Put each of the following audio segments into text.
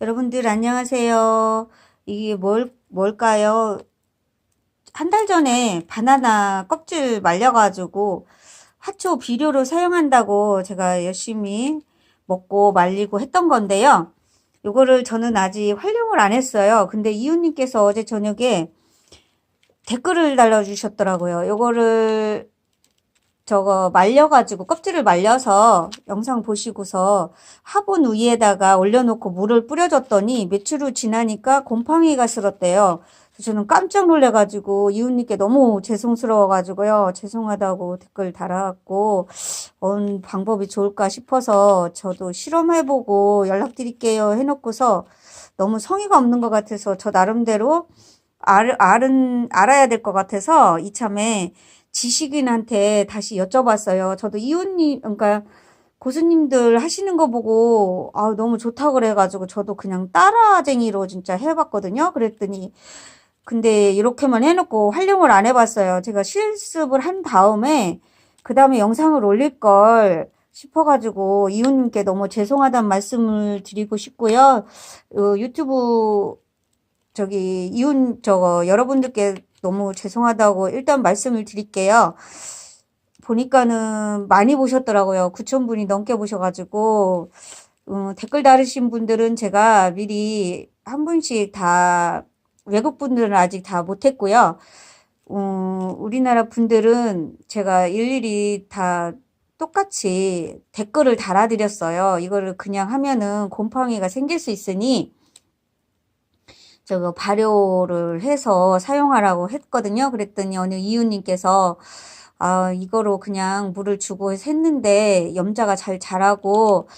여러분들 안녕하세요. 이게 뭘, 뭘까요? 한 달 전에 바나나 껍질 말려가지고 화초 비료로 사용한다고 제가 열심히 먹고 말리고 했던 건데요. 요거를 저는 아직 활용을 안 했어요. 근데 이웃님께서 어제 저녁에 댓글을 달아주셨더라고요. 요거를 저거 말려가지고 껍질을 말려서 영상 보시고서 화분 위에다가 올려놓고 물을 뿌려줬더니 며칠 후 지나니까 곰팡이가 슬었대요. 저는 깜짝 놀래가지고 이웃님께 너무 죄송스러워가지고요. 죄송하다고 댓글 달아갖고 어느 방법이 좋을까 싶어서 저도 실험해보고 연락드릴게요 해놓고서 너무 성의가 없는 것 같아서 저 나름대로 알, 알은, 알아야 될 것 같아서 이참에 지식인한테 다시 여쭤봤어요. 저도 이웃님, 그러니까 고수님들 하시는 거 보고 아, 너무 좋다 그래가지고 저도 그냥 따라쟁이로 진짜 해봤거든요. 그랬더니 근데 이렇게만 해놓고 활용을 안 해봤어요. 제가 실습을 한 다음에 그 다음에 영상을 올릴 걸 싶어가지고 이웃님께 너무 죄송하다는 말씀을 드리고 싶고요. 어, 유튜브 저기 이웃 저거 여러분들께 너무 죄송하다고 일단 말씀을 드릴게요. 보니까는 많이 보셨더라고요. 9천 분이 넘게 보셔가지고 어, 댓글 다르신 분들은 제가 미리 한 분씩 다 외국 분들은 아직 다 못했고요. 어, 우리나라 분들은 제가 일일이 다 똑같이 댓글을 달아드렸어요. 이거를 그냥 하면은 곰팡이가 생길 수 있으니 저거 발효를 해서 사용하라고 했거든요. 그랬더니 어느 이웃님께서 아, 이거로 그냥 물을 주고 했는데 염자가 잘 자라고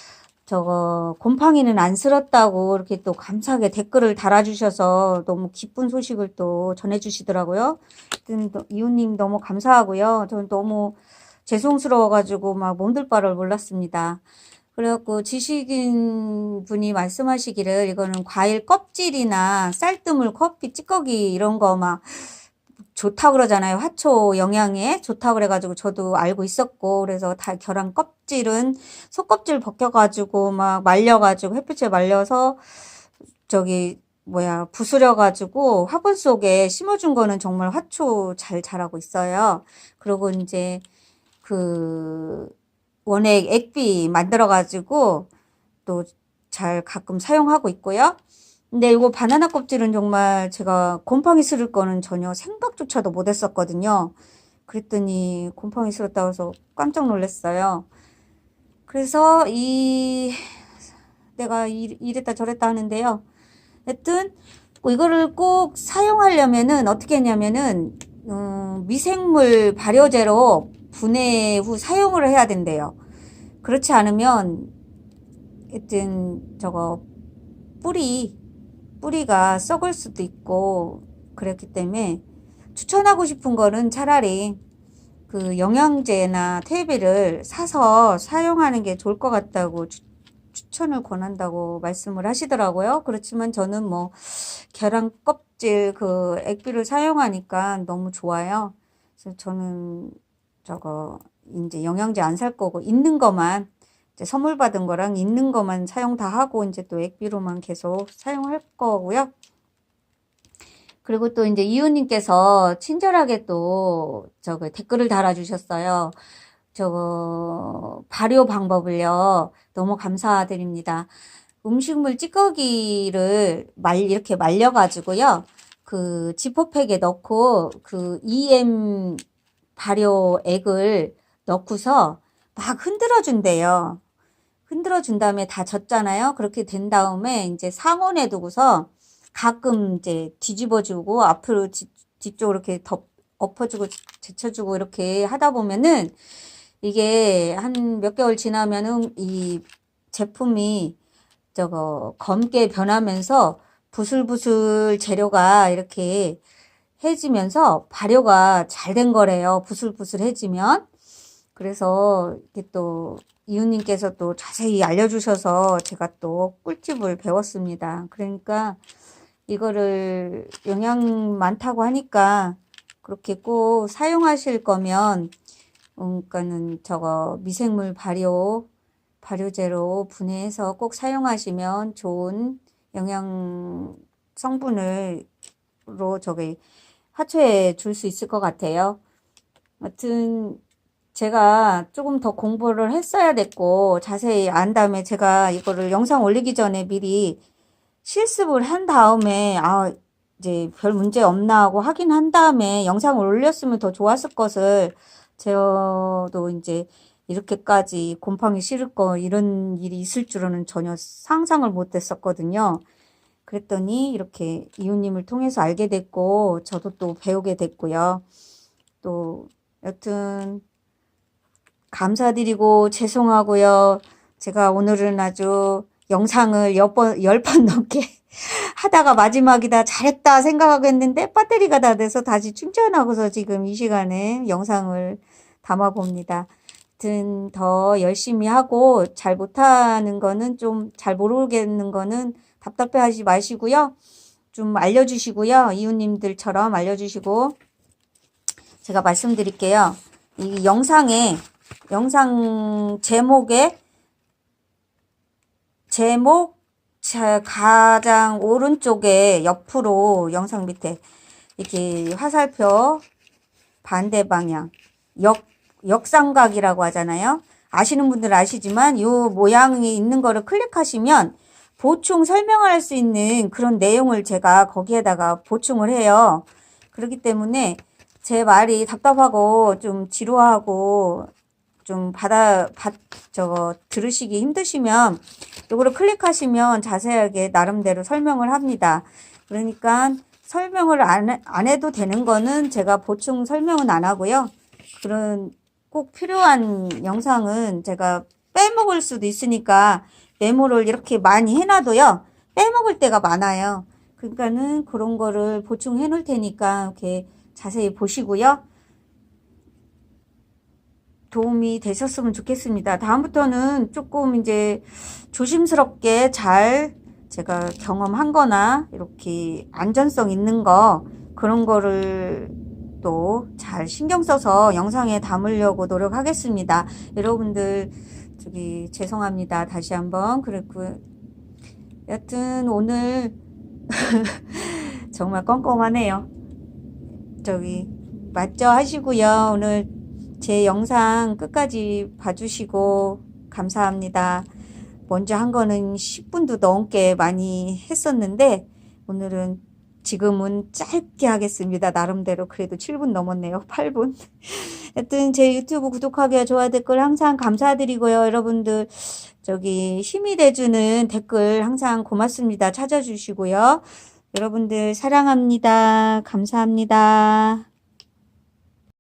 저거 곰팡이는 안 슬었다고 이렇게 또 감사하게 댓글을 달아주셔서 너무 기쁜 소식을 또 전해주시더라고요. 이웃님 너무 감사하고요. 저는 너무 죄송스러워가지고 막 몸둘 바를 몰랐습니다. 그래갖고 지식인 분이 말씀하시기를 이거는 과일 껍질이나 쌀뜨물, 커피, 찌꺼기 이런 거 막 좋다 그러잖아요. 화초 영양에 좋다 그래가지고 저도 알고 있었고 그래서 다 계란 껍질은 속껍질 벗겨가지고 막 말려가지고 햇빛에 말려서 저기 뭐야 부스려가지고 화분 속에 심어준 거는 정말 화초 잘 자라고 있어요. 그리고 이제 그 원액 액비 만들어가지고 또 잘 가끔 사용하고 있고요. 근데 이거 바나나 껍질은 정말 제가 곰팡이 슬을 거는 전혀 생각조차도 못 했었거든요. 그랬더니 곰팡이 슬었다고 해서 깜짝 놀랐어요. 그래서 이 내가 이랬다 저랬다 하는데요. 하여튼 이거를 꼭 사용하려면은 어떻게 했냐면은 음, 미생물 발효제로 분해 후 사용을 해야 된대요. 그렇지 않으면 하여튼 저거 뿌리 뿌리가 썩을 수도 있고 그랬기 때문에 추천하고 싶은 거는 차라리 그 영양제나 퇴비를 사서 사용하는 게 좋을 것 같다고 추, 추천을 권한다고 말씀을 하시더라고요. 그렇지만 저는 뭐 계란 껍질 그 액비를 사용하니까 너무 좋아요. 그래서 저는 저거 이제 영양제 안 살 거고 있는 것만 이제 선물 받은 거랑 있는 것만 사용 다 하고 이제 또 액비로만 계속 사용할 거고요. 그리고 또 이제 이웃님께서 친절하게 또 저거 댓글을 달아주셨어요. 저거 발효 방법을요. 너무 감사드립니다. 음식물 찌꺼기를 말 이렇게 말려 가지고요. 그 지퍼팩에 넣고 그 EM 발효액을 넣고서 막 흔들어 준대요. 흔들어 준 다음에 다 젖잖아요. 그렇게 된 다음에 이제 상온에 두고서 가끔 이제 뒤집어 주고 앞으로 뒤, 뒤쪽으로 이렇게 덮 엎어주고 제쳐주고 이렇게 하다 보면은 이게 한 몇 개월 지나면은 이 제품이 저거 검게 변하면서 부슬부슬 재료가 이렇게 해지면서 발효가 잘 된 거래요. 부슬부슬해지면. 그래서 이렇게 또 이웃님께서 또 자세히 알려주셔서 제가 또 꿀팁을 배웠습니다. 그러니까 이거를 영양 많다고 하니까 그렇게 꼭 사용하실 거면 그러니까는 저거 미생물 발효 발효제로 분해해서 꼭 사용하시면 좋은 영양 성분을 로 저기 화초에 줄 수 있을 것 같아요. 아무튼 제가 조금 더 공부를 했어야 됐고 자세히 안 다음에 제가 이거를 영상 올리기 전에 미리 실습을 한 다음에 아 이제 별 문제 없나 하고 확인한 다음에 영상을 올렸으면 더 좋았을 것을 저도 이제 이렇게까지 곰팡이 싫을 거 이런 일이 있을 줄은 전혀 상상을 못 했었거든요. 그랬더니 이렇게 이웃님을 통해서 알게 됐고 저도 또 배우게 됐고요. 또 여튼 감사드리고 죄송하고요. 제가 오늘은 아주 영상을 열 번, 열번 넘게 하다가 마지막이다 잘했다 생각하고 했는데 배터리가 다 돼서 다시 충전하고서 지금 이 시간에 영상을 담아 봅니다. 하여튼 더 열심히 하고 잘 못하는 거는 좀 잘 모르겠는 거는 답답해 하지 마시고요. 좀 알려주시고요. 이웃님들처럼 알려주시고 제가 말씀드릴게요. 이 영상에 영상 제목에 제목 자, 가장 오른쪽에 옆으로 영상 밑에 이렇게 화살표 반대 방향 역 역삼각이라고 하잖아요. 아시는 분들은 아시지만 요 모양이 있는 거를 클릭하시면 보충 설명할 수 있는 그런 내용을 제가 거기에다가 보충을 해요. 그렇기 때문에 제 말이 답답하고 좀 지루하고 좀 받아, 받, 저거, 들으시기 힘드시면 요거를 클릭하시면 자세하게 나름대로 설명을 합니다. 그러니까 설명을 안, 해- 안 해도 되는 거는 제가 보충 설명은 안 하고요. 그런 꼭 필요한 영상은 제가 빼먹을 수도 있으니까 메모를 이렇게 많이 해놔도요. 빼먹을 때가 많아요. 그러니까는 그런 거를 보충해 놓을 테니까 이렇게 자세히 보시고요. 도움이 되셨으면 좋겠습니다. 다음부터는 조금 이제 조심스럽게 잘 제가 경험한 거나 이렇게 안전성 있는 거 그런 거를 또 잘 신경 써서 영상에 담으려고 노력하겠습니다. 여러분들 저기 죄송합니다. 다시 한번 그랬고 여튼 오늘 정말 껌껌하네요. 저기 맞죠 하시고요. 오늘 제 영상 끝까지 봐주시고 감사합니다. 먼저 한 거는 10분도 넘게 많이 했었는데 오늘은 지금은 짧게 하겠습니다. 나름대로 그래도 7분 넘었네요. 8분. 하여튼 제 유튜브 구독하기와 좋아요 댓글 항상 감사드리고요. 여러분들 저기 힘이 돼주는 댓글 항상 고맙습니다. 찾아주시고요. 여러분들 사랑합니다. 감사합니다.